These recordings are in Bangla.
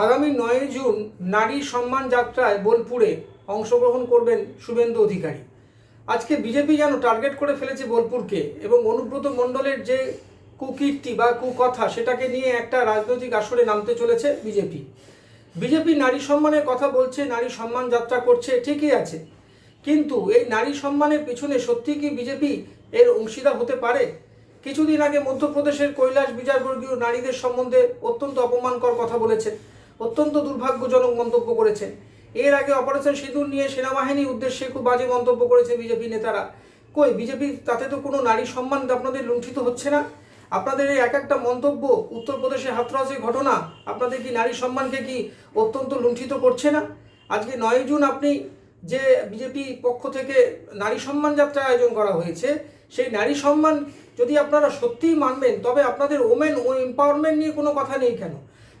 আগামী নয় জুন নারী সম্মান যাত্রায় বোলপুরে অংশগ্রহণ করবেন শুভেন্দু অধিকারী। আজকে বিজেপি যেন টার্গেট করে ফেলেছে বোলপুরকে এবং অনুব্রত মণ্ডলের যে কুকীর্তি বা কুকথা সেটাকে নিয়ে একটা রাজনৈতিক আসরে নামতে চলেছে বিজেপি। বিজেপি নারী সম্মানের কথা বলছে, নারী সম্মান যাত্রা করছে, ঠিকই আছে। কিন্তু এই নারী সম্মানের পিছনে সত্যি কি বিজেপি এর অংশীদার হতে পারে? কিছুদিন আগে মধ্যপ্রদেশের কৈলাস বিচারবর্গীয় নারীদের সম্বন্ধে অত্যন্ত অপমানকর কথা বলেছেন। অত্যন্ত দুর্ভাগ্যজনক মন্তব্য করেছেন। এর আগে অপারেশন সিঁদুর নিয়ে সেনাবাহিনীর উদ্দেশ্যে খুব বাজে মন্তব্য করেছে বিজেপি নেতারা। কই, বিজেপি তাতে তো কোনো নারী সম্মান আপনাদের লুণ্ঠিত হচ্ছে না? আপনাদের এই এক একটা মন্তব্য উত্তরপ্রদেশে হাতরাসের ঘটনা, আপনাদের কি নারী সম্মানকে কি অত্যন্ত লুণ্ঠিত করছে না? আজকে নয় জুন আপনি যে বিজেপি পক্ষ থেকে নারী সম্মান যাত্রা আয়োজন করা হয়েছে, সেই নারী সম্মান যদি আপনারা সত্যিই মানবেন, তবে আপনাদের ওমেন ও এম্পাওয়ারমেন্ট নিয়ে কোনো কথা নেই কেন?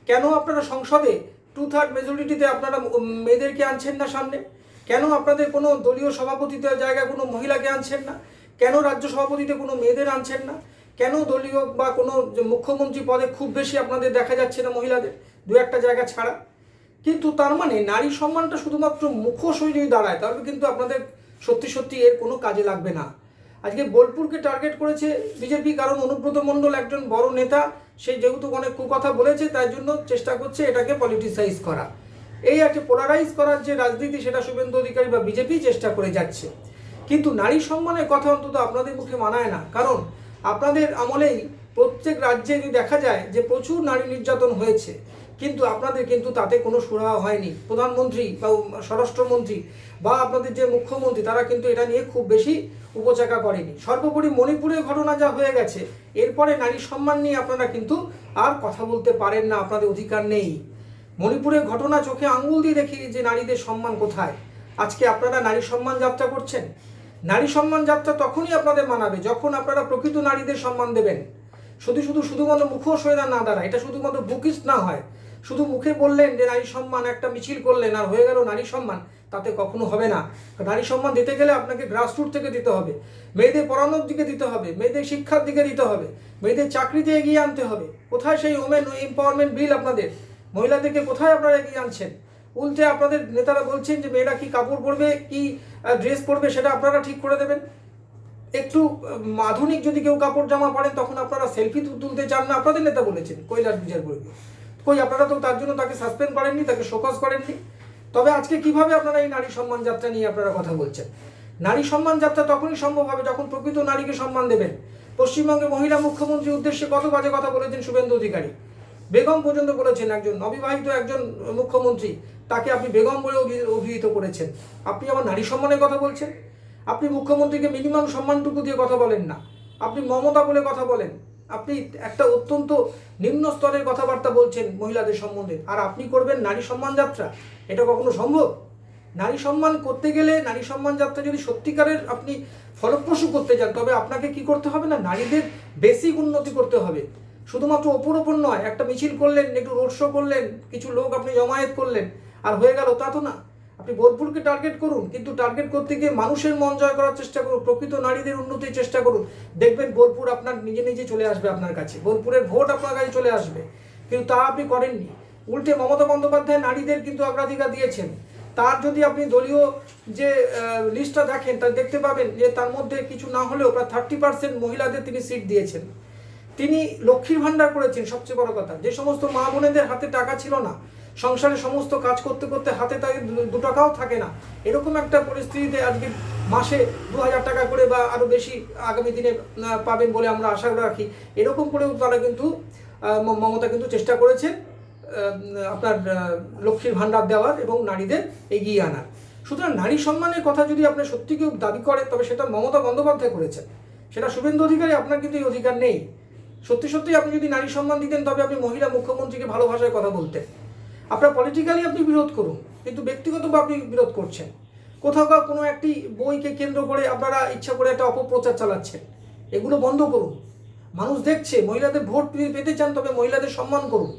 কেন আপনারা সংসদে টু থার্ড মেজরিটিতে আপনারা মেয়েদেরকে আনছেন না সামনে? কেন আপনাদের কোনো দলীয় সভাপতিতে জায়গায় কোনো মহিলাকে আনছেন না? কেন রাজ্য সভাপতিতে কোনো মেয়েদের আনছেন না? কেন দলীয় বা কোনো মুখ্যমন্ত্রী পদে খুব বেশি আপনাদের দেখা যাচ্ছে না মহিলাদের? দু একটা জায়গা ছাড়া। কিন্তু তার মানে নারী সম্মানটা শুধুমাত্র মুখোশ হয়ে যদি দাঁড়ায়, তাহলে কিন্তু আপনাদের সত্যি সত্যি এর কোনো কাজে লাগবে না। আজকে বোলপুরকে টার্গেট করেছে বিজেপি, কারণ অনুব্রত মণ্ডল একজন বড় নেতা। সে যেহেতু অনেক কুকথা বলেছে, তাই জন্য চেষ্টা করছে এটাকে পলিটিসাইজ করা। এই একটা পোলারাইজ করার যে রাজনীতি, সেটা শুভেন্দু অধিকারী বা বিজেপি চেষ্টা করে যাচ্ছে। কিন্তু নারী সম্মানের কথা অন্তত আপনাদের মুখে মানায় না। কারণ আপনাদের আমলেই প্রত্যেক রাজ্যে দেখা যায় যে প্রচুর নারী নির্যাতন হয়েছে কিন্তু আপনাদের কিন্তু তাতে কোনো সুরাহা হয়নি। প্রধানমন্ত্রী বা স্বরাষ্ট্রমন্ত্রী বা আপনাদের যে মুখ্যমন্ত্রী, তারা কিন্তু এটা নিয়ে খুব বেশি উপচাকা করেনি। সর্বোপরি মণিপুরের ঘটনা যা হয়ে গেছে, এরপরে নারী সম্মান নিয়ে আপনারা কিন্তু আর কথা বলতে পারেন না, আপনাদের অধিকার নেই। মণিপুরের ঘটনা চোখে আঙুল দিয়ে দেখি যে নারীদের সম্মান কোথায়। আজকে আপনারা নারী সম্মান যাত্রা করছেন? নারী সম্মান যাত্রা তখনই আপনাদের মানাবে যখন আপনারা প্রকৃত নারীদের সম্মান দেবেন। শুধু শুধু শুধুমাত্র মুখোশ হয়ে না দাঁড়ায় এটা শুধুমাত্র বুকিস না হয়। শুধু মুখে বললেন যে নারী সম্মান, একটা মিছিল করলেন, আর হয়ে গেল নারী সম্মান, তাতে কখনো হবে না। নারী সম্মান দিতে গেলে আপনাকে গ্রাসরুট থেকে দিতে হবে। মেয়েদের পড়ানোর দিকে দিতে হবে, মেয়েদের শিক্ষার দিকে দিতে হবে, মেয়েদের চাকরিতে এগিয়ে আনতে হবে। কোথায় সেই ওমেন এম্পাওয়ারমেন্ট বিল আপনাদের? মহিলাদেরকে কোথায় আপনারা এগিয়ে আনছেন? উল্টে আপনাদের নেতারা বলছেন যে মেয়েরা কি কাপড় পরবে, কি ড্রেস পরবে, সেটা আপনারা ঠিক করে দেবেন। একটু আধুনিক যদি কেউ কাপড় জামা পরেন, তখন আপনারা সেলফি তুলতে চান না, আপনাদের নেতা বলেছেন, কৈলাস বিচারবর্গী কই, আপনারা তো তার জন্য তাকে সাসপেন্ড করেননি, তাকে শোকজ করেননি। তবে আজকে কীভাবে আপনারা এই নারী সম্মান যাত্রা নিয়ে আপনারা কথা বলছেন? নারী সম্মান যাত্রা তখনই সম্ভব হবে যখন প্রকৃত নারীকে সম্মান দেবেন। পশ্চিমবঙ্গে মহিলা মুখ্যমন্ত্রীর উদ্দেশ্যে কত বাজে কথা বলেছেন শুভেন্দু অধিকারী? বেগম পর্যন্ত বলেছেন একজন অবিবাহিত একজন মুখ্যমন্ত্রী, তাকে আপনি বেগম বলে অভি- অভিহিত করেছেন। আপনি আমার নারী সম্মানের কথা বলছেন? আপনি মুখ্যমন্ত্রীকে মিনিমাম সম্মানটুকু দিয়ে কথা বলেন না। আপনি মমতা বলে কথা বলেন। আপনি একটা অত্যন্ত নিম্ন স্তরের কথাবার্তা বলছেন মহিলাদের সম্বন্ধে। আর আপনি করবেন নারী সম্মান যাত্রা। এটা কখনো সম্ভব? নারী সম্মান করতে গেলে নারী সম্মান যাত্রা যদি সত্যিকারের আপনি ফলপ্রসূ করতে চান তবে আপনাকে কি করতে হবে না? নারীদের বেসিক উন্নতি করতে হবে। শুধুমাত্র ওপর ওপর নয়, একটা মিছিল করলেন, একটু রোড শো করলেন, কিছু লোক আপনি জমায়েত করলেন, আর হয়ে গেল তা তো না। আপনি বোলপুরকে টার্গেট করুন, কিন্তু টার্গেট করতে গিয়ে মানুষের মন জয় করার চেষ্টা করুন, প্রকৃত নারীদের উন্নতির চেষ্টা করুন। দেখবেন বোলপুর আপনার নিজে নিজে চলে আসবে আপনার কাছে, বোলপুরের ভোট আপনার কাছে চলে আসবে, কিন্তু তা আপনি করেননি। উল্টে মমতা বন্দ্যোপাধ্যায় নারীদের কিন্তু অগ্রাধিকার দিয়েছেন। তার যদি আপনি দলীয় যে লিস্টটা দেখেন, তা দেখতে পাবেন যে তার মধ্যে কিছু না হলেও প্রায় থার্টি পার্সেন্ট মহিলাদের তিনি সিট দিয়েছেন। তিনি লক্ষ্মীর ভাণ্ডার করেছেন, সবচেয়ে বড় কথা। যে সমস্ত মা বোনেদের হাতে টাকা ছিল না সংসারে সমস্ত কাজ করতে করতে হাতে দু- দু টাকাও থাকে না। এরকম একটা পরিস্থিতিতে আজকে মাসে দু হাজার টাকা করে বা আরও বেশি আগামী দিনে পাবেন বলে আমরা আশা রাখি। এরকম করেও তারা কিন্তু মমতা কিন্তু চেষ্টা করেছে আপনার লক্ষ্মীর ভাণ্ডার দেওয়ার এবং নারীদের এগিয়ে আনার। সুতরাং নারী সম্মানের কথা যদি আপনি সত্যি কেউ দাবি করে তবে সেটা মমতা বন্দ্যোপাধ্যায় করেছেন। সেটা শুভেন্দু অধিকারী, আপনার কিন্তু এই অধিকার নেই। সত্যি সত্যি আপনি যদি নারী সম্মান দিতেন, তবে আপনি মহিলা মুখ্যমন্ত্রীকে ভালো ভাষায় কথা বলতেন। আপনার পলিটিক্যালি আপনি বিরোধ করুন, কিন্তু ব্যক্তিগতভাবে আপনি বিরোধ করছেন। কোথাও বা কোনো একটি বইকে কেন্দ্র করে আপনারা ইচ্ছা করে একটা অপপ্রচার চালাচ্ছেন, এগুলো বন্ধ করুন। মানুষ দেখছে, মহিলাদের ভোট পেতে চান তবে মহিলাদের সম্মান করুন।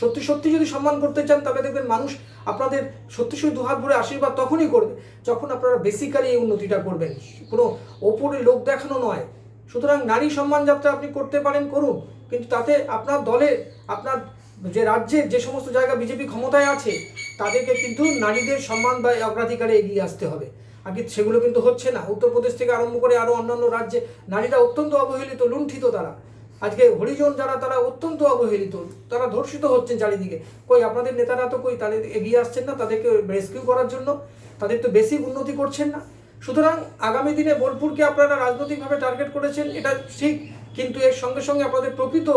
সত্যি সত্যি যদি সম্মান করতে চান তবে দেখবেন মানুষ আপনাদের সত্যি সত্যি দুহাত ভরে আশীর্বাদ তখনই করবে, যখন আপনারা বেসিক্যালি এই উন্নতিটা করবেন। কোনো ওপরে লোক দেখানো নয়। সুতরাং নারী সম্মান যাত্রা আপনি করতে পারেন, করুন। কিন্তু তাতে আপনার দলে, আপনার যে রাজ্যের যে সমস্ত জায়গা বিজেপি ক্ষমতায় আছে, তাদেরকে কিন্তু নারীদের সম্মান বা অগ্রাধিকারে এগিয়ে আসতে হবে। আর কি সেগুলো কিন্তু হচ্ছে না। উত্তরপ্রদেশ থেকে আরম্ভ করে আরও অন্যান্য রাজ্যে নারীরা অত্যন্ত অবহেলিত, লুণ্ঠিত তারা। আজকে হরিজন যারা, তারা অত্যন্ত অবহেলিত, তারা ধর্ষিত হচ্ছেন চারিদিকে। কই আপনাদের নেতারা তো কই, তাদের এগিয়ে আসছেন না তাদেরকে রেস্কিউ করার জন্য? তাদের তো বেশি উন্নতি করছেন না। সুতরাং আগামী দিনে বোলপুরকে আপনারা রাজনৈতিকভাবে টার্গেট করেছেন, এটা ঠিক, কিন্তু এর সঙ্গে সঙ্গে আপনাদের প্রকৃত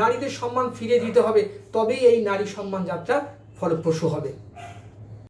নারীদের সম্মান ফিরিয়ে দিতে হবে, তবেই এই নারী সম্মান যাত্রা ফলপ্রসূ হবে।